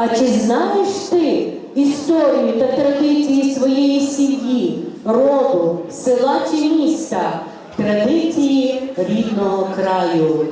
А чи знаєш ти історію та традиції своєї сім'ї, роду, села чи міста, традиції рідного краю?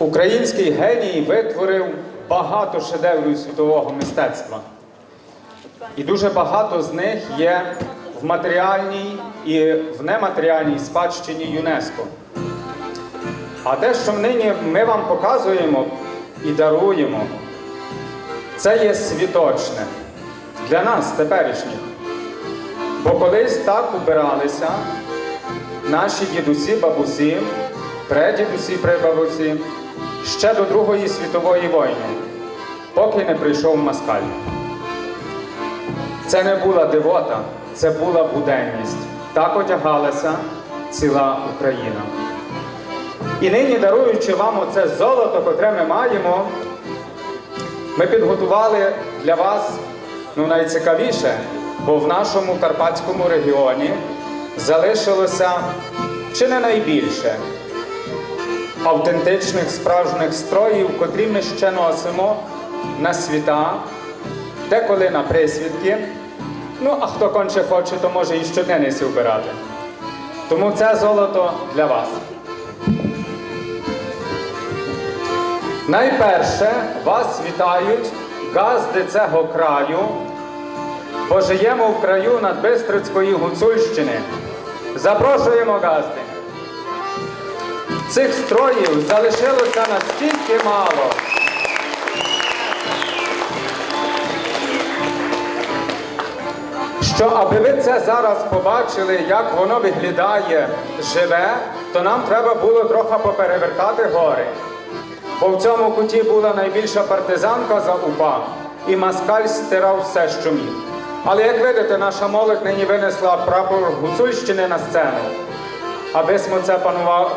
Український геній витворив багато шедеврів світового мистецтва. І дуже багато з них є в матеріальній і в нематеріальній спадщині ЮНЕСКО. А те, що нині ми вам показуємо і даруємо, це є світочне для нас теперішніх. Бо колись так убиралися наші дідусі, бабусі, предідусі, прабабусі ще до Другої світової війни, поки не прийшов москаль. Це не була дивота, це була буденність. Так одягалася ціла Україна. І нині, даруючи вам оце золото, котре ми маємо, ми підготували для вас ну, найцікавіше, бо в нашому карпатському регіоні залишилося чи не найбільше автентичних справжніх строїв, котрі ми ще носимо на світа, деколи на присвідки. Ну, а хто конче хоче, то може і щоденниці вбирати. Тому це золото для вас. Найперше вас вітають газди цього краю, бо живемо в краю Надбистрицької Гуцульщини. Запрошуємо газди. Цих строїв залишилося настільки мало. Що аби ви це зараз побачили, як воно виглядає живе, то нам треба було трохи поперевертати гори. Бо в цьому куті була найбільша партизанка за УПА, і москаль стирав все, що міг. Але як видите, наша молодь нині винесла прапор Гуцульщини на сцену, аби ми це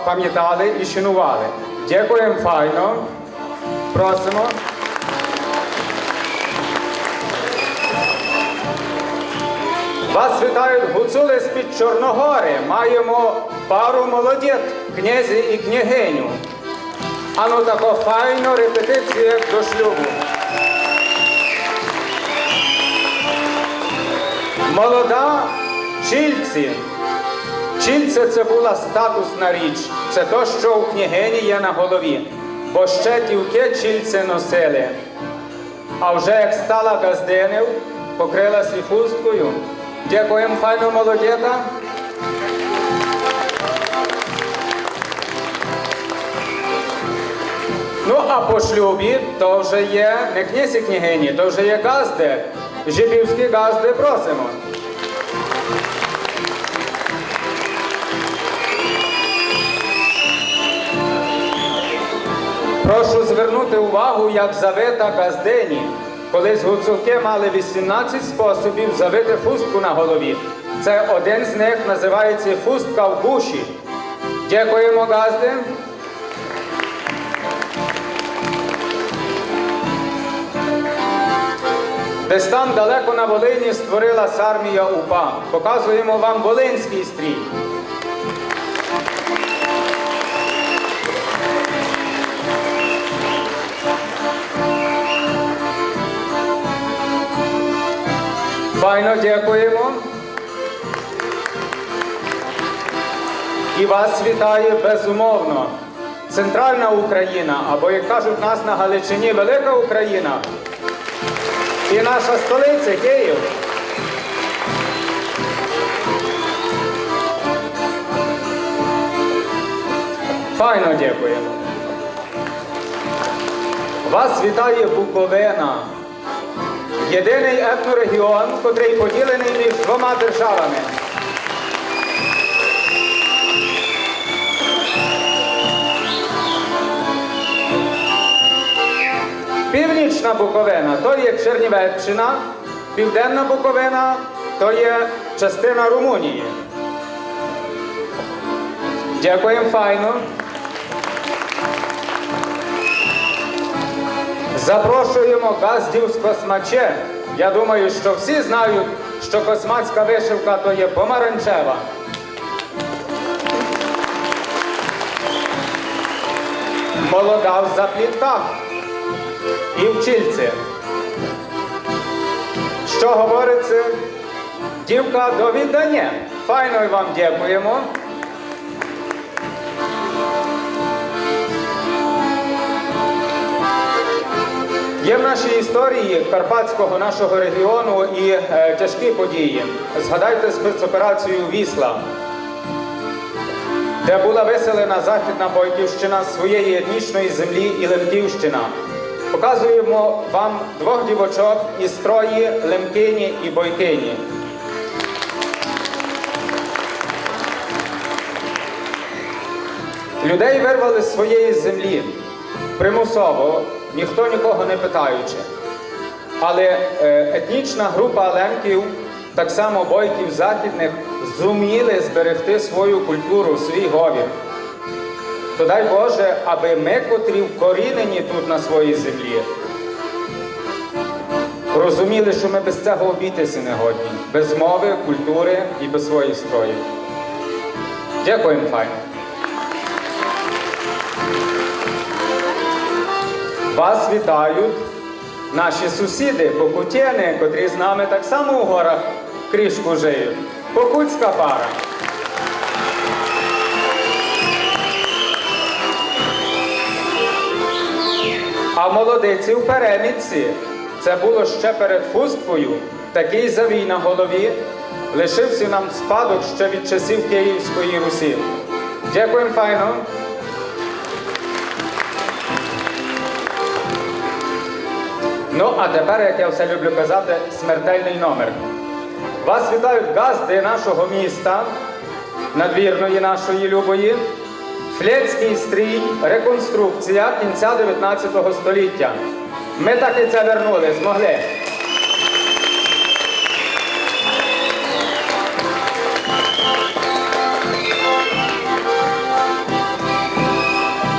пам'ятали і шанували. Дякуємо файно. Просимо. Вас вітають гуцули з-під Чорногори. Маємо пару молодят, князі і княгиню. Ану тако файно репетицію як до шлюбу. Молода чільці. Чільце це була статусна річ. Це то, що у княгині є на голові. Бо ще дівки чільце носили. А вже як стала газдинив, покрилась і хусткою. Дякуємо файно молодята. Ну, а по шлюбі то вже є не князь і княгині, то вже є газди. Жибівські газди просимо. Звернути увагу, як завита газдині. Колись гуцулки мали 18 способів завити хустку на голові. Це один з них називається хустка в буші. Дякуємо, газди. Десь там далеко на Волині створилась армія УПА. Показуємо вам Волинський стрій. Файно дякуємо. І вас вітає безумовно. Центральна Україна, або як кажуть нас на Галичині, Велика Україна. І наша столиця Київ. Файно дякуємо. Вас вітає Буковина. Єдиний етнорегіон, котрий поділений між двома державами. Північна Буковина то є Чернівеччина, Південна Буковина то є частина Румунії. Дякуємо файно. Запрошуємо газдів з Космаче. Я думаю, що всі знають, що космацька вишивка то є помаранчева. Молода в заплітках і в. Що говориться? Дівка до віддання. Файно вам дякуємо. Є в нашій історії Карпатського нашого регіону і е, тяжкі події. Згадайте спецоперацію Вісла, де була виселена Західна Бойківщина своєї етнічної землі і Лемківщина. Показуємо вам двох дівочок із Трої, Лемкині і Бойкині. Людей вирвали з своєї землі примусово, ніхто нікого не питаючи. Але е, етнічна група лемків, так само бойків західних, зуміли зберегти свою культуру, свій говір. То дай Боже, аби ми, котрі вкорінені тут на своїй землі, розуміли, що ми без цього обійтися не годні, без мови, культури і без своїх строїв. Дякуємо, файно. Вас вітають наші сусіди, покутєни, котрі з нами так само у горах крішку жиють. Покутська пара. А молодиці в перемітці. Це було ще перед хусткою. Такий завій на голові лишився нам спадок ще від часів Київської Русі. Дякуємо файно. Ну, а тепер, як я все люблю казати, смертельний номер. Вас вітають газди нашого міста, надвірної нашої любої, Флецький стрій, реконструкція кінця 19 століття. Ми так і це вернули, змогли.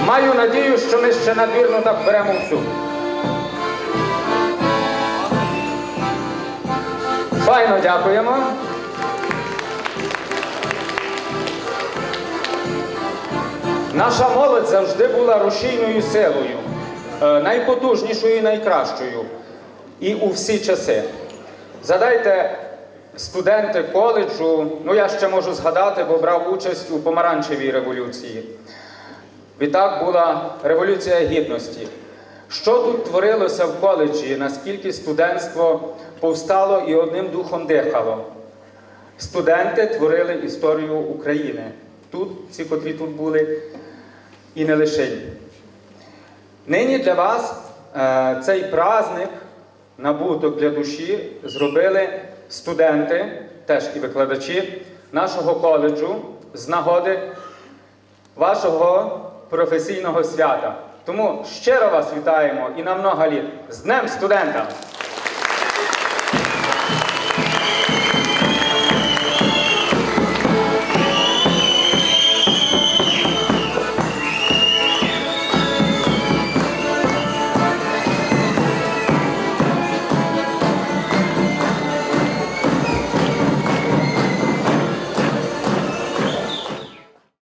Маю надію, що ми ще надвірну так беремо всю. Файно дякуємо. Наша молодь завжди була рушійною силою, е, найпотужнішою і найкращою. І у всі часи. Задайте студенти коледжу, ну я ще можу згадати, бо брав участь у помаранчевій революції. Відтак була революція гідності. Що тут творилося в коледжі, наскільки студентство повстало і одним духом дихало? Студенти творили історію України. Тут, ці, котрі тут були, і не лише. Нині для вас е, цей праздник, набуток для душі, зробили студенти, теж і викладачі нашого коледжу з нагоди вашого професійного свята. Тому щиро вас вітаємо і на много літ з Днем студента!